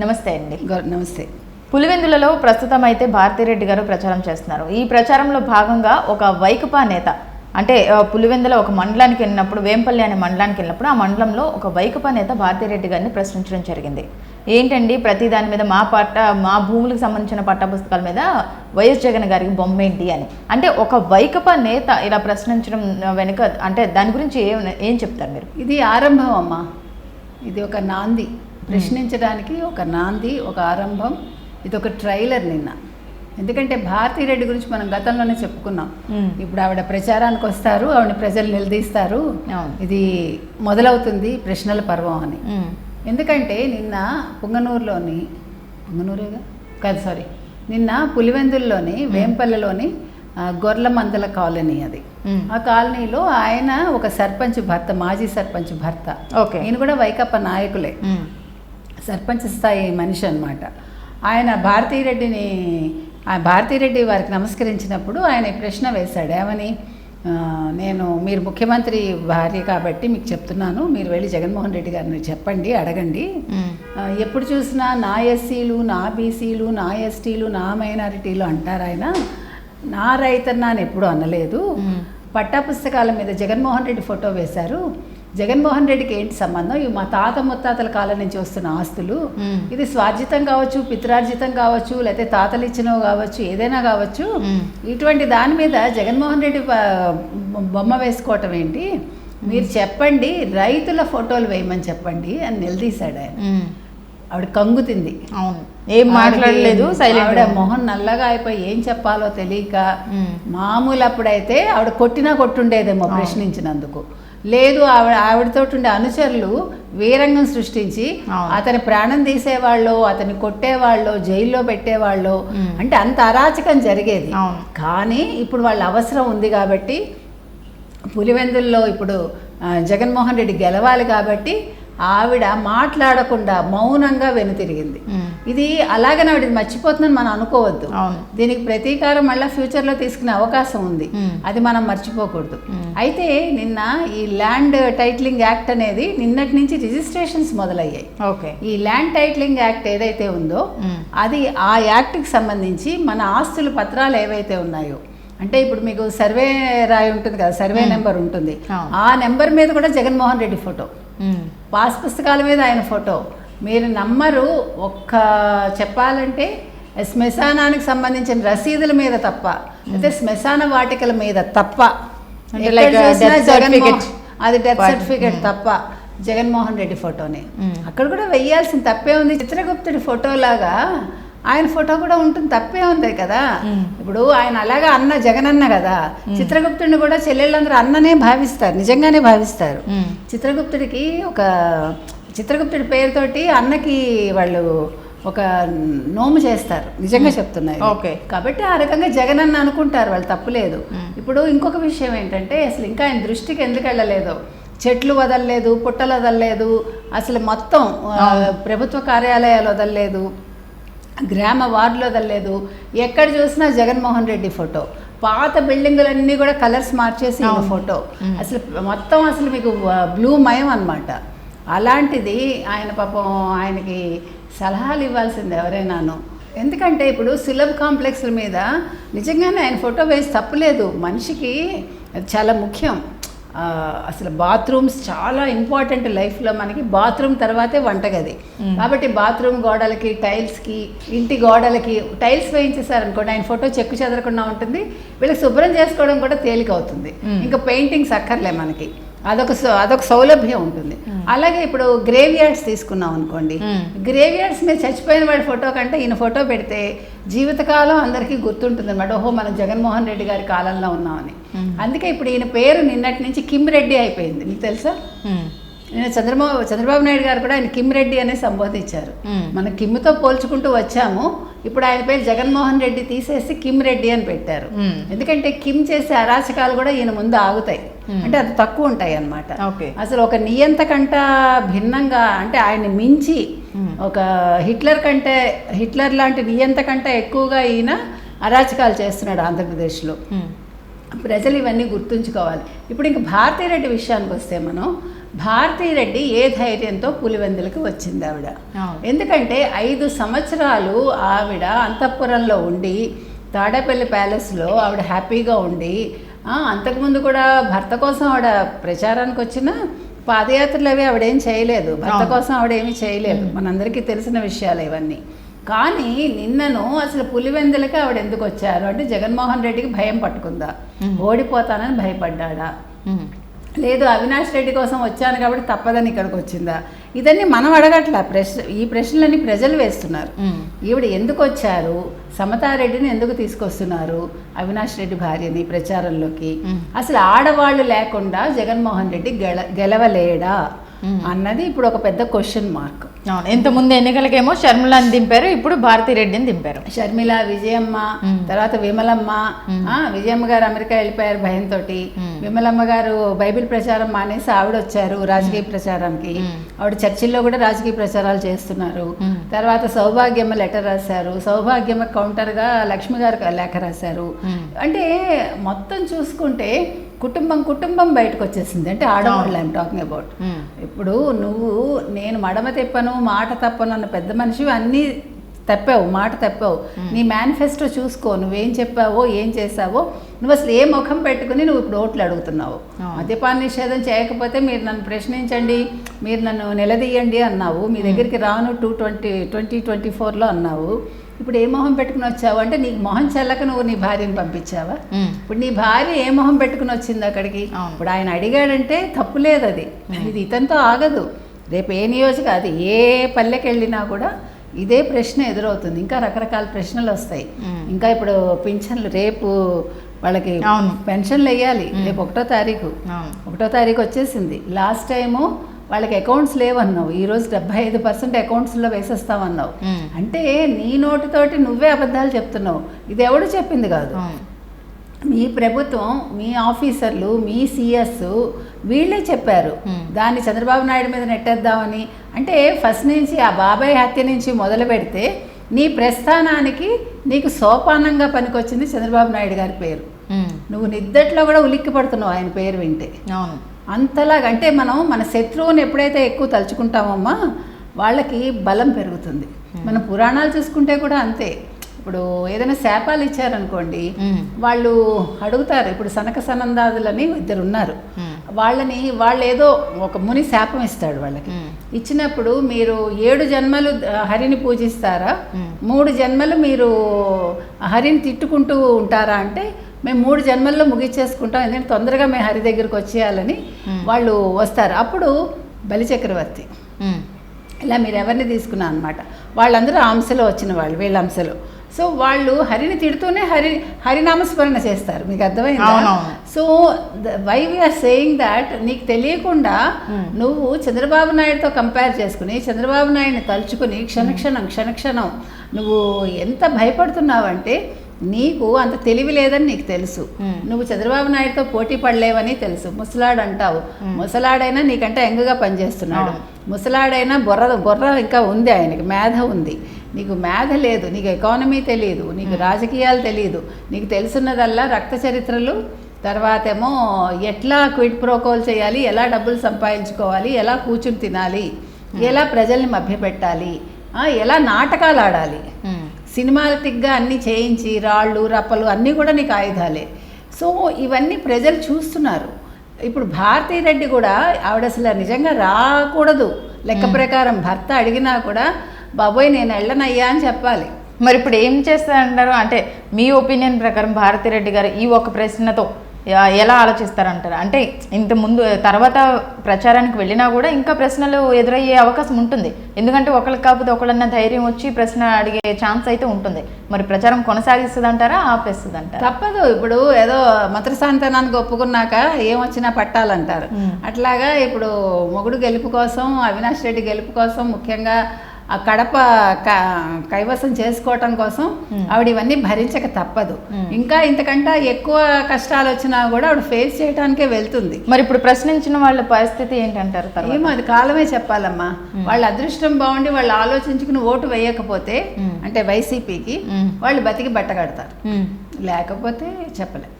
నమస్తే అండి. నమస్తే. పులివెందులలో ప్రస్తుతం అయితే భారతిరెడ్డి గారు ప్రచారం చేస్తున్నారు. ఈ ప్రచారంలో భాగంగా ఒక వైకపా నేత అంటే పులివెందుల ఒక మండలానికి వెళ్ళినప్పుడు వేంపల్లి అనే మండలానికి వెళ్ళినప్పుడు ఆ మండలంలో ఒక వైకపా నేత భారతిరెడ్డి గారిని ప్రశ్నించడం జరిగింది. ఏంటండి? ప్రతి దాని మీద మా పట్ట మా భూములకు సంబంధించిన పట్ట పుస్తకాల మీద వైఎస్ జగన్ గారికి బొమ్మ ఏంటి అని. అంటే ఒక వైకపా నేత ఇలా ప్రశ్నించడం వెనుక అంటే దాని గురించి ఏం ఏం చెప్తారు మీరు? ఇది ఆరంభం అమ్మా. ఇది ఒక నాంది. ప్రశ్నించడానికి ఒక నాంది ఒక ఆరంభం ఇది ఒక ట్రైలర్ నిన్న. ఎందుకంటే భారతీరెడ్డి గురించి మనం గతంలోనే చెప్పుకున్నాం. ఇప్పుడు ఆవిడ ప్రచారానికి వస్తారు ఆవిడ ప్రజలు నిలదీస్తారు. ఇది మొదలవుతుంది ప్రశ్నల పర్వం అని. ఎందుకంటే నిన్న పుంగనూరులోని పుంగనూరేగా? కాదు సారీ. నిన్న పులివెందుల్లోని వేంపల్లెలోని గొర్ల మందల కాలనీ అది. ఆ కాలనీలో ఆయన ఒక సర్పంచ్ భర్త మాజీ సర్పంచ్ భర్త. ఓకే. ఈయన కూడా వైకప్ప నాయకులే. సర్పంచ్ స్థాయి మనిషి అనమాట ఆయన భారతీరెడ్డిని ఆ భారతీరెడ్డి వారికి నమస్కరించినప్పుడు ఆయన ప్రశ్న వేశాడు. ఏమని? నేను మీరు ముఖ్యమంత్రి భార్య కాబట్టి మీకు చెప్తున్నాను. మీరు వెళ్ళి జగన్మోహన్ రెడ్డి గారిని చెప్పండి అడగండి. ఎప్పుడు చూసినా నా ఎస్సీలు నా బీసీలు నా ఎస్టీలు నా మైనారిటీలు అంటారు ఆయన. నా రైతన్న అని ఎప్పుడు అనలేదు. పట్టా పుస్తకాల మీద జగన్మోహన్ రెడ్డి ఫోటో వేశారు. జగన్మోహన్ రెడ్డికి ఏంటి సంబంధం? ఇవి మా తాత ముత్తాతల కాలం నుంచి వస్తున్న ఆస్తులు. ఇది స్వార్జితం కావచ్చు పిత్రార్జితం కావచ్చు లేకపోతే తాతలు ఇచ్చినవి కావచ్చు ఏదైనా కావచ్చు. ఇటువంటి దాని మీద జగన్మోహన్ రెడ్డి బొమ్మ వేసుకోవటం ఏంటి? మీరు చెప్పండి రైతుల ఫోటోలు వేయమని చెప్పండి అని నిలదీశాడు ఆయన. ఆవిడ కంగుతింది. అవును. ఏం మాట్లాడలేదు ఆవిడ మొహం నల్లగా అయిపోయి ఏం చెప్పాలో తెలియక మ్మ్. మామూలు అప్పుడైతే ఆవిడ కొట్టినా కొట్టుండేదేమో ప్రశ్నించినందుకు. లేదు ఆవిడ ఆవిడతో ఉండే అనుచరులు వీరంగం సృష్టించి. అతని ప్రాణం తీసేవాళ్ళు అతన్ని కొట్టేవాళ్ళు జైల్లో పెట్టేవాళ్ళు. అంటే అంత అరాచకం జరిగేది. కానీ ఇప్పుడు వాళ్ళ అవసరం ఉంది కాబట్టి పులివెందుల్లో ఇప్పుడు జగన్మోహన్ రెడ్డి గెలవాలి కాబట్టి ఆవిడ మాట్లాడకుండా మౌనంగా వెనుతిరిగింది. ఇది అలాగనే ఆవిడ మర్చిపోతుందని మనం అనుకోవద్దు దీనికి ప్రతీకారం మళ్ళీ ఫ్యూచర్లో తీసుకునే అవకాశం ఉంది. అది మనం మర్చిపోకూడదు. అయితే నిన్న ఈ ల్యాండ్ టైటిలింగ్ యాక్ట్ అనేది నిన్నటి నుంచి రిజిస్ట్రేషన్స్ మొదలయ్యాయి ఓకే ఈ ల్యాండ్ టైటిలింగ్ యాక్ట్ ఏదైతే ఉందో. అది ఆ యాక్ట్కి సంబంధించి మన ఆస్తుల పత్రాలు ఏవైతే ఉన్నాయో అంటే ఇప్పుడు మీకు సర్వే రాయి ఉంటుంది కదా సర్వే నెంబర్ ఉంటుంది. ఆ నెంబర్ మీద కూడా జగన్మోహన్ రెడ్డి ఫోటో. పాస్ పుస్తకాల మీద ఆయన ఫోటో. మీరు నమ్మరు ఒక్క చెప్పాలంటే శ్మశానానికి సంబంధించిన రసీదుల మీద తప్ప అయితే శ్మశాన వాటికల మీద తప్ప. అది డెత్ సర్టిఫికేట్ తప్ప జగన్మోహన్ రెడ్డి ఫోటోనే. అక్కడ కూడా వెయ్యాల్సిన తప్పే ఉంది. చిత్రగుప్తుడి ఫోటోలాగా ఆయన ఫోటో కూడా ఉంటుంది తప్పే ఉంది కదా. ఇప్పుడు ఆయన అలాగా అన్న జగనన్న కదా. చిత్రగుప్తుడిని కూడా చెల్లెళ్ళందరూ అన్ననే భావిస్తారు నిజంగానే భావిస్తారు. చిత్రగుప్తుడికి ఒక చిత్రగుప్తుడి పేరుతోటి అన్నకి వాళ్ళు ఒక నోము చేస్తారు నిజంగా చెప్తున్నారు ఓకే. కాబట్టి ఆ రకంగా జగన్ అన్న అనుకుంటారు వాళ్ళు తప్పులేదు. ఇప్పుడు ఇంకొక విషయం ఏంటంటే అసలు ఇంకా ఆయన దృష్టికి ఎందుకు వెళ్ళలేదు? చెట్లు వదలలేదు పుట్టలు వదలలేదు అసలు మొత్తం ప్రభుత్వ కార్యాలయాలు వదలలేదు. గ్రామ వార్డులు వదలలేదు ఎక్కడ చూసినా జగన్మోహన్ రెడ్డి ఫోటో. పాత బిల్డింగులన్నీ కూడా కలర్స్ మార్చేసి ఫోటో. అసలు మొత్తం అసలు మీకు బ్లూ మయం అన్నమాట. అలాంటిది ఆయన పాపం ఆయనకి సలహాలు ఇవ్వాల్సింది ఎవరైనాను. ఎందుకంటే ఇప్పుడు సులభ్ కాంప్లెక్స్ల మీద నిజంగానే ఆయన ఫోటో వేసి తప్పులేదు. మనిషికి అది చాలా ముఖ్యం. అసలు బాత్రూమ్స్ చాలా ఇంపార్టెంట్ లైఫ్లో మనకి. బాత్రూమ్ తర్వాతే వంటగది. కాబట్టి బాత్రూమ్ గోడలకి టైల్స్కి ఇంటి గోడలకి టైల్స్ వేయించేసారనుకోండి ఆయన ఫోటో చెక్కు చెదరకుండా ఉంటుంది. వీళ్ళకి శుభ్రం చేసుకోవడం కూడా తేలిక అవుతుంది ఇంకా పెయింటింగ్స్ అక్కర్లే మనకి. అదొక సౌ- అదొక సౌలభ్యం ఉంటుంది. అలాగే ఇప్పుడు గ్రేవ్ యార్డ్స్ తీసుకున్నాం అనుకోండి. గ్రేవ్ యార్డ్స్ మీద చచ్చిపోయిన వాడి ఫోటో కంటే ఈయన ఫోటో పెడితే జీవితకాలం అందరికీ గుర్తుంటుంది అనమాట ఓహో మనం జగన్మోహన్ రెడ్డి గారి కాలంలో ఉన్నామని. అందుకే ఇప్పుడు ఈయన పేరు నిన్నటి నుంచి కిమ్ రెడ్డి అయిపోయింది. మీకు తెలుసా. నేను చంద్రబాబు చంద్రబాబు నాయుడు గారు కూడా ఆయన కిమ్ రెడ్డి అనే సంబోధించారు. మన కిమ్తో పోల్చుకుంటూ వచ్చాము. ఇప్పుడు ఆయన పేరు జగన్మోహన్ రెడ్డి తీసేసి కిమ్ రెడ్డి అని పెట్టారు. ఎందుకంటే కిమ్ చేసే అరాచకాలు కూడా ఈయన ముందు ఆగుతాయి. అంటే అది తక్కువ ఉంటాయి అన్నమాట. ఓకే. అసలు ఒక నియంత కంట భిన్నంగా అంటే ఆయన్ని మించి ఒక హిట్లర్ కంటే హిట్లర్ లాంటి నియంత కంటే ఎక్కువగా ఈయన అరాచకాలు చేస్తున్నాడు ఆంధ్రప్రదేశ్లో. ప్రజలు ఇవన్నీ గుర్తుంచుకోవాలి. ఇప్పుడు ఇంక భారతీరెడ్డి విషయానికి వస్తే మనం భారతీ రెడ్డి ఏ ధైర్యంతో పులివెందులకి వచ్చింది ఆవిడ. ఎందుకంటే ఐదు సంవత్సరాలు ఆవిడ అంతఃపురంలో ఉండి తాడేపల్లి ప్యాలెస్లో ఆవిడ హ్యాపీగా ఉండి అంతకుముందు కూడా భర్త కోసం ఆవిడ ప్రచారానికి వచ్చిన పాదయాత్రలు అవి ఆవిడేం చేయలేదు. భర్త. కోసం ఆవిడ ఏమీ చేయలేదు. మనందరికీ తెలిసిన విషయాలు ఇవన్నీ. కానీ నిన్నను అసలు పులివెందులకి ఆవిడ ఎందుకు వచ్చారు అంటే జగన్మోహన్ రెడ్డికి భయం పట్టుకుందా. ఓడిపోతానని భయపడ్డాడా. ఉమ్. లేదు అవినాష్ రెడ్డి కోసం వచ్చాను కాబట్టి తప్పదని ఇక్కడికి వచ్చిందా ఇదన్నీ మనం అడగట్ల ప్రశ్న ఈ ప్రశ్నలన్నీ ప్రజలు వేస్తున్నారు. ఈవిడ ఎందుకు వచ్చారు సమతారెడ్డిని ఎందుకు తీసుకొస్తున్నారు అవినాష్ రెడ్డి భార్యని ప్రచారంలోకి. అసలు ఆడవాళ్ళు లేకుండా జగన్మోహన్ రెడ్డి గెల గెలవలేడా. అన్నది ఇప్పుడు ఒక పెద్ద క్వశ్చన్ మార్క్ అవును ఇంత ముందు ఎన్నికలకేమో షర్మిలాని దింపారు ఇప్పుడు భారతీ రెడ్డిని దింపారు షర్మిల విజయమ్మ మ్మ్. తర్వాత విమలమ్మ మ్మ్. ఆ, విజయమ్మ గారు అమెరికా వెళ్ళిపోయారు భయంతో మ్మ్. విమలమ్మ గారు బైబిల్ ప్రచారం మానేసి ఆవిడ వచ్చారు రాజకీయ ప్రచారానికి. ఆవిడ చర్చిల్లో కూడా రాజకీయ ప్రచారాలు చేస్తున్నారు. తర్వాత సౌభాగ్యమ్మ లెటర్ రాశారు సౌభాగ్యమ్మ కౌంటర్గా లక్ష్మి గారు లేఖ రాశారు. అంటే మొత్తం చూసుకుంటే కుటుంబం కుటుంబం బయటకు వచ్చేసింది అంటే ఆడవాళ్ళు ఐమ్ టాకింగ్ అబౌట్. ఇప్పుడు నువ్వు నేను మడమ తెప్పను మాట తప్పను అన్న పెద్ద మనిషి అన్నీ తప్పావు మాట తప్పావు. నీ మేనిఫెస్టో చూసుకో నువ్వేం చెప్పావో ఏం చేసావో నువ్వు అసలు ఏ ముఖం పెట్టుకుని నువ్వు ఇప్పుడు ఓట్లు అడుగుతున్నావు. మద్యపాన నిషేధం చేయకపోతే మీరు నన్ను ప్రశ్నించండి మీరు నన్ను నిలదీయండి అన్నావు. మీ దగ్గరికి రాను టూ ట్వంటీ ట్వంటీ ట్వంటీ ఫోర్లో అన్నావు. ఇప్పుడు ఏ మొహం పెట్టుకుని వచ్చావు? అంటే నీకు మొహం చెల్లక నువ్వు నీ భార్యను పంపించావా. ఇప్పుడు నీ భార్య ఏ మొహం పెట్టుకుని వచ్చింది అక్కడికి. ఇప్పుడు ఆయన అడిగాడంటే తప్పు లేదు అది. ఇది ఇతనితో ఆగదు. రేపు ఏ నియోజక అది ఏ పల్లెకి వెళ్ళినా కూడా ఇదే ప్రశ్న ఎదురవుతుంది. ఇంకా రకరకాల ప్రశ్నలు వస్తాయి. ఇంకా ఇప్పుడు పింఛన్లు రేపు వాళ్ళకి. పెన్షన్లు వేయాలి. రేపు ఒకటో తారీఖు. ఒకటో తారీఖు వచ్చేసింది. లాస్ట్ టైము వాళ్ళకి అకౌంట్స్ లేవన్నావు. ఈరోజు డెబ్బై ఐదు పర్సెంట్ అకౌంట్స్లో వేసేస్తామన్నావు. అంటే నీ నోటితోటి నువ్వే అబద్ధాలు చెప్తున్నావు. ఇది ఎవడు చెప్పింది కాదు. మీ ప్రభుత్వం మీ ఆఫీసర్లు మీ సిఎస్ వీళ్ళే చెప్పారు. దాన్ని చంద్రబాబు నాయుడు మీద నెట్టేద్దామని. అంటే ఫస్ట్ నుంచి ఆ బాబాయ్ హత్య నుంచి మొదలు పెడితే నీ ప్రస్థానానికి నీకు సోపానంగా పనికొచ్చింది చంద్రబాబు నాయుడు గారి పేరు. నువ్వు నిద్దట్లో కూడా ఉలిక్కి పడుతున్నావు ఆయన పేరు వింటే. అవును. అంతలాగా అంటే మనం మన శత్రువుని ఎప్పుడైతే ఎక్కువ తలుచుకుంటామమ్మా వాళ్ళకి బలం పెరుగుతుంది. మన పురాణాలు చూసుకుంటే కూడా అంతే. ఇప్పుడు ఏదైనా శాపాలు ఇచ్చారనుకోండి. వాళ్ళు అడుగుతారు ఇప్పుడు సనక సనందాదులని ఇద్దరు ఉన్నారు. వాళ్ళని వాళ్ళు ఏదో ఒక ముని శాపం ఇస్తాడు వాళ్ళకి. ఇచ్చినప్పుడు మీరు ఏడు జన్మలు హరిని పూజిస్తారా. మూడు జన్మలు మీరు హరిని తిట్టుకుంటూ ఉంటారా అంటే మేము మూడు జన్మల్లో ముగిచ్చేసుకుంటాం ఎందుకంటే తొందరగా మేము హరి దగ్గరికి వచ్చేయాలని. వాళ్ళు వస్తారు అప్పుడు బలిచక్రవర్తి. ఇలా మీరు ఎవరిని తీసుకున్నా అనమాట వాళ్ళందరూ అంశలో వచ్చిన వాళ్ళు వీళ్ళ అంశలో. సో వాళ్ళు హరిని తిడుతూనే హరి హరినామస్మరణ చేస్తారు. మీకు అర్థమైందా. So why we are saying that నీకు తెలియకుండా Hmm. నువ్వు చంద్రబాబు నాయుడుతో కంపేర్ చేసుకుని చంద్రబాబు నాయుడిని తలుచుకుని క్షణక్షణం క్షణక్షణం నువ్వు ఎంత భయపడుతున్నావంటే నీకు అంత తెలివి లేదని నీకు తెలుసు. నువ్వు చంద్రబాబు నాయుడుతో పోటీ పడలేవని తెలుసు. ముసలాడు అంటావు. ముసలాడైనా నీకంటే ఎంగగా పనిచేస్తున్నాడు. ముసలాడైనా బుర్ర బుర్ర ఇంకా ఉంది ఆయనకి. మేధ ఉంది. నీకు మేధ లేదు. నీకు ఎకానమీ తెలియదు నీకు రాజకీయాలు తెలియదు నీకు తెలుసున్నదల్లా రక్త చరిత్రలు. తర్వాత ఏమో ఎట్లా క్విడ్ ప్రోకోల్ చేయాలి? ఎలా డబ్బులు సంపాదించుకోవాలి? ఎలా కూర్చుని తినాలి? ఎలా ప్రజల్ని మభ్యపెట్టాలి? ఎలా నాటకాలు ఆడాలి. సినిమాటిక్గా అన్నీ చేయించి రాళ్ళు రప్పలు అన్నీ కూడా నీకు ఆయుధాలే. సో ఇవన్నీ ప్రజలు చూస్తున్నారు. ఇప్పుడు భారతీ రెడ్డి కూడా ఆవిడ అసలు నిజంగా రాకూడదు. లెక్క ప్రకారం భర్త అడిగినా కూడా బాబోయ్ నేను వెళ్ళనయ్యా అని చెప్పాలి. మరి ఇప్పుడు ఏం చేస్తారంటారు? అంటే మీ ఒపీనియన్ ప్రకారం భారతిరెడ్డి గారు ఈ ఒక ప్రశ్నతో ఎలా ఆలోచిస్తారంటారు? అంటే ఇంత ముందు తర్వాత ప్రచారానికి వెళ్ళినా కూడా ఇంకా ప్రశ్నలు ఎదురయ్యే అవకాశం ఉంటుంది. ఎందుకంటే ఒకరికి కాకపోతే ఒకళ్ళన్న ధైర్యం వచ్చి ప్రశ్న అడిగే ఛాన్స్ అయితే ఉంటుంది. మరి ప్రచారం కొనసాగిస్తుందంటారా ఆపేస్తుందంటారా? తప్పదు. ఇప్పుడు ఏదో మంత్రసాంతనానికి ఒప్పుకున్నాక ఏమొచ్చినా పట్టాలంటారు. అట్లాగా ఇప్పుడు మొగుడు గెలుపు కోసం అవినాష్ రెడ్డి గెలుపు కోసం ముఖ్యంగా ఆ కడప కైవసం చేసుకోవటం కోసం. ఆవిడ ఇవన్నీ భరించక తప్పదు. ఇంకా ఇంతకంటే ఎక్కువ కష్టాలు వచ్చినా కూడా ఆవిడ ఫేస్ చేయడానికే వెళ్తుంది మరి ఇప్పుడు ప్రశ్నించిన వాళ్ళ పరిస్థితి ఏంటంటారు తర్వాత ఏమో అది కాలమే చెప్పాలమ్మా వాళ్ళ అదృష్టం బాగుండి వాళ్ళు ఆలోచించుకుని ఓటు వేయకపోతే. అంటే వైసీపీకి. వాళ్ళు బతికి బట్ట కడతారు ఉమ్. లేకపోతే చెప్పలేం